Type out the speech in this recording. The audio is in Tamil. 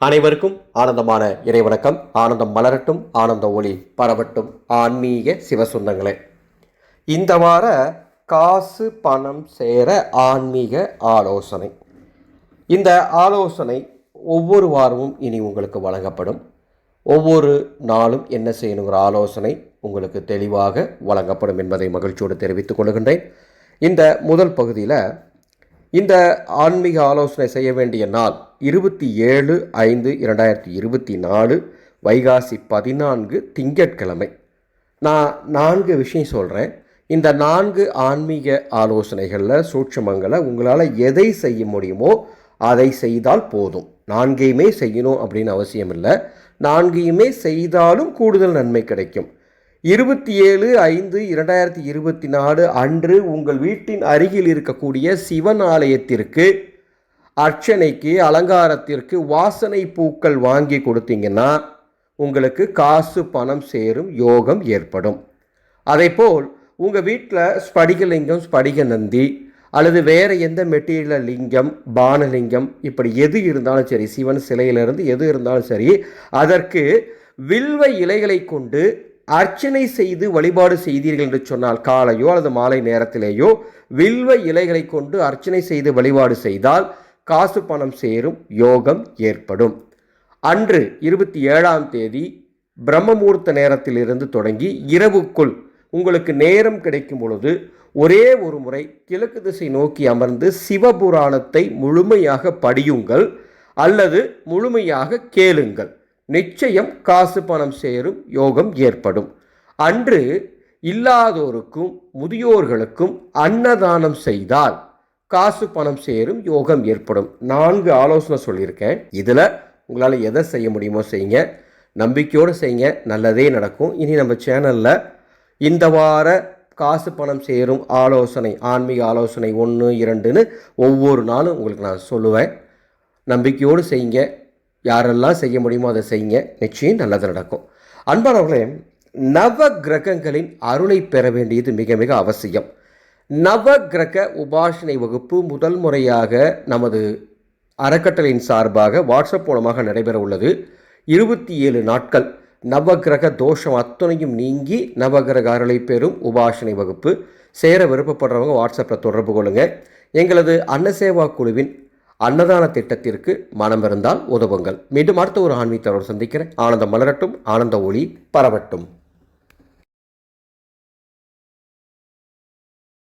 அனைவருக்கும் ஆனந்தமான இறைவணக்கம். ஆனந்தம் மலரட்டும் ஆனந்த ஒளி பரவட்டும். ஆன்மீக சிவசுந்தங்களே. இந்த வார காசு பணம் சேர ஆன்மீக ஆலோசனை. இந்த ஆலோசனை ஒவ்வொரு வாரமும் இனி உங்களுக்கு வழங்கப்படும். ஒவ்வொரு நாளும் என்ன செய்யணுங்கிற ஆலோசனை உங்களுக்கு தெளிவாக வழங்கப்படும் என்பதை மகிழ்ச்சியோடு தெரிவித்துக் கொள்கின்றேன். இந்த முதல் பகுதியில் இந்த ஆன்மீக ஆலோசனை செய்ய வேண்டிய நாள் இருபத்தி ஏழு ஐந்து இரண்டாயிரத்தி இருபத்தி நாலு வைகாசி பதினான்கு திங்கட்கிழமை. நான் நான்கு விஷயம் சொல்கிறேன் இந்த நான்கு ஆன்மீக ஆலோசனைகளில் சூட்சமங்களை உங்களால் எதை செய்ய முடியுமோ அதை செய்தால் போதும். நான்கையுமே செய்யணும் அப்படின்னு அவசியம் இல்லை நான்கையுமே செய்தாலும் கூடுதல் நன்மை கிடைக்கும். இருபத்தி ஏழு ஐந்து இரண்டாயிரத்தி இருபத்தி நாலு அன்று உங்கள் வீட்டின் அருகில் இருக்கக்கூடிய சிவன் ஆலயத்திற்கு அர்ச்சனைக்கு அலங்காரத்திற்கு வாசனை பூக்கள் வாங்கி கொடுத்தீங்கன்னா உங்களுக்கு காசு பணம் சேரும் யோகம் ஏற்படும். அதேபோல் உங்கள் வீட்டில் ஸ்படிகலிங்கம் ஸ்படிக நந்தி அல்லது வேறு எந்த மெட்டீரியல் லிங்கம் பானலிங்கம் இப்படி எது இருந்தாலும் சரி சிவன் சிலையிலிருந்து எது இருந்தாலும் சரி அதற்கு வில்வ இலைகளை கொண்டு அர்ச்சனை செய்து வழிபாடு செய்தீர்கள் என்று சொன்னால் காலையோ அல்லது மாலை நேரத்திலேயோ வில்வ இலைகளை கொண்டு அர்ச்சனை செய்து வழிபாடு செய்தால் காசு பணம் சேரும் யோகம் ஏற்படும். அன்று இருபத்தி ஏழாம் தேதி பிரம்மமூர்த்த நேரத்திலிருந்து தொடங்கி இரவுக்குள் உங்களுக்கு நேரம் கிடைக்கும் பொழுது ஒரே ஒரு முறை கிழக்கு திசை நோக்கி அமர்ந்து சிவபுராணத்தை முழுமையாக படியுங்கள் அல்லது முழுமையாக கேளுங்கள். நிச்சயம் காசு பணம் சேரும் யோகம் ஏற்படும். அன்று இல்லாதோருக்கும் முதியோர்களுக்கும் அன்னதானம் செய்தால் காசு பணம் சேரும் யோகம் ஏற்படும். நான்கு ஆலோசனை சொல்லியிருக்கேன். இதில் உங்களால் எதை செய்ய முடியுமோ செய்யுங்க. நம்பிக்கையோடு செய்யுங்க. நல்லதே நடக்கும். இனி நம்ம சேனலில் இந்த வார காசு பணம் சேரும் ஆலோசனை ஆன்மீக ஆலோசனை ஒன்று இரண்டுன்னு ஒவ்வொரு நாளும் உங்களுக்கு நான் சொல்லுவேன். நம்பிக்கையோடு செய்யுங்க. யாரெல்லாம் செய்ய முடியுமோ அதை செய்யுங்க. நிச்சயம் நல்லது நடக்கும். அன்பானவர்களே நவ கிரகங்களின் அருளை பெற வேண்டியது மிக மிக அவசியம். நவ கிரக உபாசனை வகுப்பு முதல் முறையாக நமது அறக்கட்டளையின் சார்பாக வாட்ஸ்அப் மூலமாக நடைபெற உள்ளது. இருபத்தி ஏழு நாட்கள் நவகிரக தோஷம் அத்தனையும் நீங்கி நவகிரக அருளை பெறும் உபாசனை வகுப்பு. சேர விருப்பப்படுறவங்க வாட்ஸ்அப்பில் தொடர்பு கொள்ளுங்கள் எங்களது அன்னசேவா குழுவின் அன்னதான திட்டத்திற்கு மனம் இருந்தால் உதவுங்கள். மீண்டும் அடுத்த ஒரு ஆன்மீகத்தோடு சந்திக்கிறேன். ஆனந்தம் மலரட்டும் ஆனந்த ஒளி பரவட்டும்.